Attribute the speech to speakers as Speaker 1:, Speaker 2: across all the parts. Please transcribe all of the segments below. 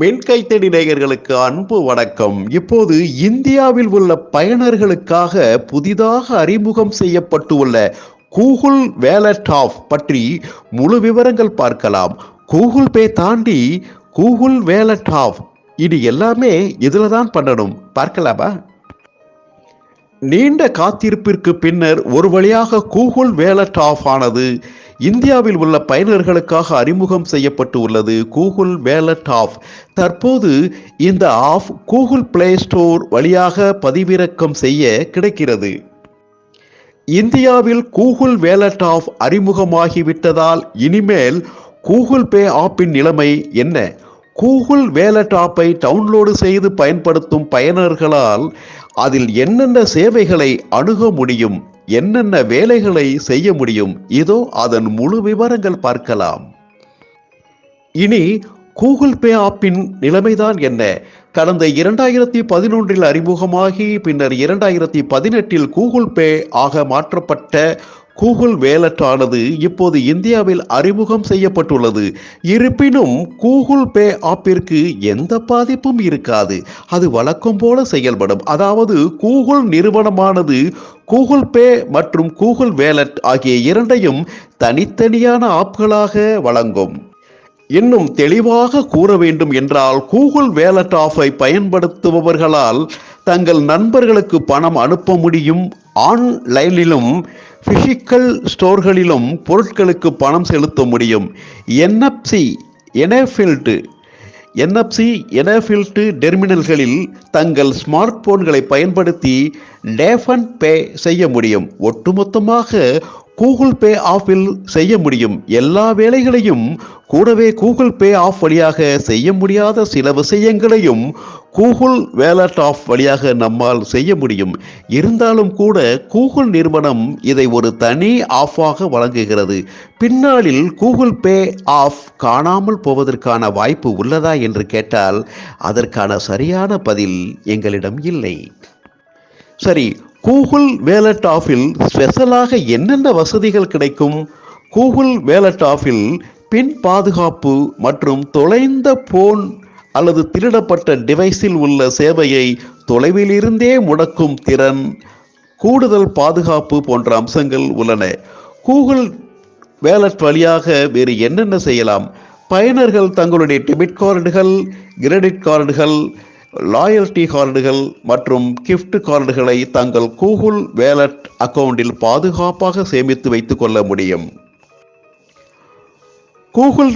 Speaker 1: மின்கைத்தடி நேயர்களுக்கு அன்பு வணக்கம். இப்போது இந்தியாவில் உள்ள பயனர்களுக்காக புதிதாக அறிமுகம் செய்யப்பட்டுள்ள கூகுள் வேலட் ஆஃப் பற்றி முழு விவரங்கள் பார்க்கலாம். கூகுள் பே தாண்டி கூகுள் வேலட் ஆஃப் இது எல்லாமே இதில் தான் பண்ணணும். பார்க்கலாமா? நீண்ட காத்திருப்பிற்கு பின்னர் ஒரு வழியாக கூகுள் வேலட் ஆஃப் ஆனது இந்தியாவில் உள்ள பயனர்களுக்காக அறிமுகம் செய்யப்பட்டு உள்ளது கூகுள் வேலட் ஆஃப் தற்போது இந்த ஆஃப் கூகுள் பிளே ஸ்டோர் வழியாக பதிவிறக்கம் செய்ய கிடைக்கிறது. இந்தியாவில் கூகுள் வேலட் ஆஃப் அறிமுகமாகிவிட்டதால் இனிமேல் கூகுள் பே ஆப்பின் நிலைமை என்ன? கூகுள் வேலட் ஆப்பை டவுன்லோடு செய்து பயன்படுத்தும் பயனர்களால் அதில் என்னென்ன சேவைகளை அணுக முடியும்? என்னென்ன வேலைகளை செய்ய முடியும்? இதோ அதன் முழு விவரங்கள் பார்க்கலாம். இனி கூகுள் பே ஆப்பின் நிலைமைதான் என்ன? கடந்த இரண்டாயிரத்தி பதினொன்றில் அறிமுகமாகி பின்னர் இரண்டாயிரத்தி பதினெட்டில் கூகுள் பே ஆக மாற்றப்பட்ட கூகுள் வேலட்டானது ஆனது இப்போது இந்தியாவில் அறிமுகம் செய்யப்பட்டுள்ளது. இருப்பினும் கூகுள் பே ஆப்பிற்கு எந்த பாதிப்பும் இருக்காது. அது வழக்கம் போல செயல்படும். அதாவது கூகுள் நிறுவனமானது கூகுள் பே மற்றும் கூகுள் வேலட் ஆகிய இரண்டையும் தனித்தனியான ஆப்களாக வழங்கும். இன்னும் தெளிவாக கூற வேண்டும் என்றால் கூகுள் வேலட் ஆஃபை பயன்படுத்துபவர்களால் தங்கள் நண்பர்களுக்கு பணம் அனுப்ப முடியும் ஆன்லைனிலும் பிசிக்கல் ஸ்டோர்களிலும் பொருட்களுக்கு பணம் செலுத்த முடியும். என்எஃப்சி எனஃபில்ட்டு என்எஃப்சி எனேஃபில்டு டெர்மினல்களில் தங்கள் ஸ்மார்ட் போன்களை பயன்படுத்தி டேஃபன் பே செய்ய முடியும். ஒட்டுமொத்தமாக கூகுள் பே ஆஃபில் செய்ய முடியும். எல்லா வேலைகளையும் கூடவே கூகுள் பே ஆஃப் வழியாக செய்ய முடியாத சில விஷயங்களையும் கூகுள் வேலட் ஆஃப் வழியாக நம்மால் செய்ய முடியும். இருந்தாலும் கூட கூகுள் நிறுவனம் இதை ஒரு தனி ஆஃபாக வழங்குகிறது. பின்னாளில் கூகுள் பே ஆஃப் காணாமல் போவதற்கான வாய்ப்பு உள்ளதா என்று கேட்டால் அதற்கான சரியான பதில் எங்களிடம் இல்லை. சரி கூகுள் வேலட் ஆஃபில் ஸ்பெஷலாக என்னென்ன வசதிகள் கிடைக்கும்? கூகுள் வேலட் ஆஃபில் பின் பாதுகாப்பு மற்றும் தொலைந்த போன் அல்லது திருடப்பட்ட டிவைஸில் உள்ள சேவையை தொலைவிலிருந்தே முடக்கும் திறன் கூடுதல் பாதுகாப்பு போன்ற அம்சங்கள் உள்ளன. கூகுள் வேலட் வழியாக வேறு என்னென்ன செய்யலாம்? பயனர்கள் தங்களுடைய டெபிட் கார்டுகள் கிரெடிட் கார்டுகள் லாயல்டி கார்டுகள் மற்றும் கிஃப்ட் கார்டுகளை தங்கள் கூகுள் வேலட் அக்கவுண்டில் பாதுகாப்பாக சேமித்து வைத்துக் கொள்ள முடியும். கூகுள்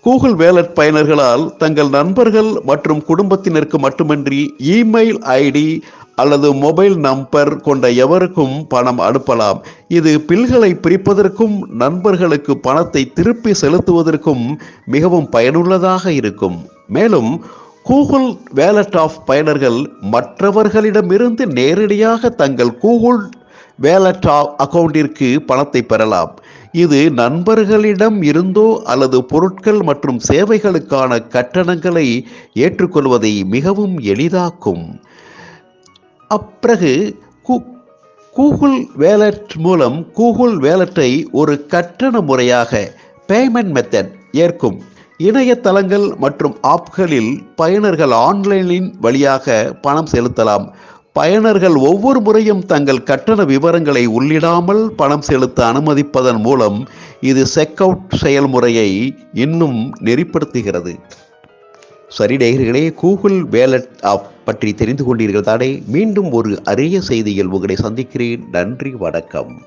Speaker 1: கூகுள் வேலட் பயனர்களால் தங்கள் நண்பர்கள் மற்றும் குடும்பத்தினருக்கு மட்டுமின்றி இமெயில் ஐடி அல்லது மொபைல் நம்பர் கொண்ட எவருக்கும் பணம் அனுப்பலாம். இது பில்களை பிரிப்பதற்கும் நண்பர்களுக்கு பணத்தை திருப்பி செலுத்துவதற்கும் மிகவும் பயனுள்ளதாக இருக்கும். மேலும் கூகுள் வேலட் ஆஃப் பயனர்கள் மற்றவர்களிடமிருந்து நேரடியாக தங்கள் கூகுள் வேலட் அக்கவுண்டிற்கு பணத்தை பெறலாம். இது நண்பர்களிடம் இருந்தோ அல்லது பொருட்கள் மற்றும் சேவைகளுக்கான கட்டணங்களை ஏற்றுக்கொள்வதை மிகவும் எளிதாக்கும். அப்பிறகு கூகுள் வேலட் மூலம் கூகுள் வேலட்டை ஒரு கட்டண முறையாக பேமெண்ட் மெத்தட் ஏற்கும். இணையதளங்கள் மற்றும் ஆப்களில் பயனர்கள் ஆன்லைனின் வழியாக பணம் செலுத்தலாம். பயனர்கள் ஒவ்வொரு முறையும் தங்கள் கட்டண விவரங்களை உள்ளிடாமல் பணம் செலுத்த அனுமதிப்பதன் மூலம் இது செக் அவுட் செயல்முறையை இன்னும் நெறிப்படுத்துகிறது. சரி நேயர்களே கூகுள் வேலட் ஆப் பற்றி தெரிந்து கொண்டீர்கள் தானே? மீண்டும் ஒரு அரிய செய்தியில் உங்களை சந்திக்கிறேன். நன்றி வணக்கம்.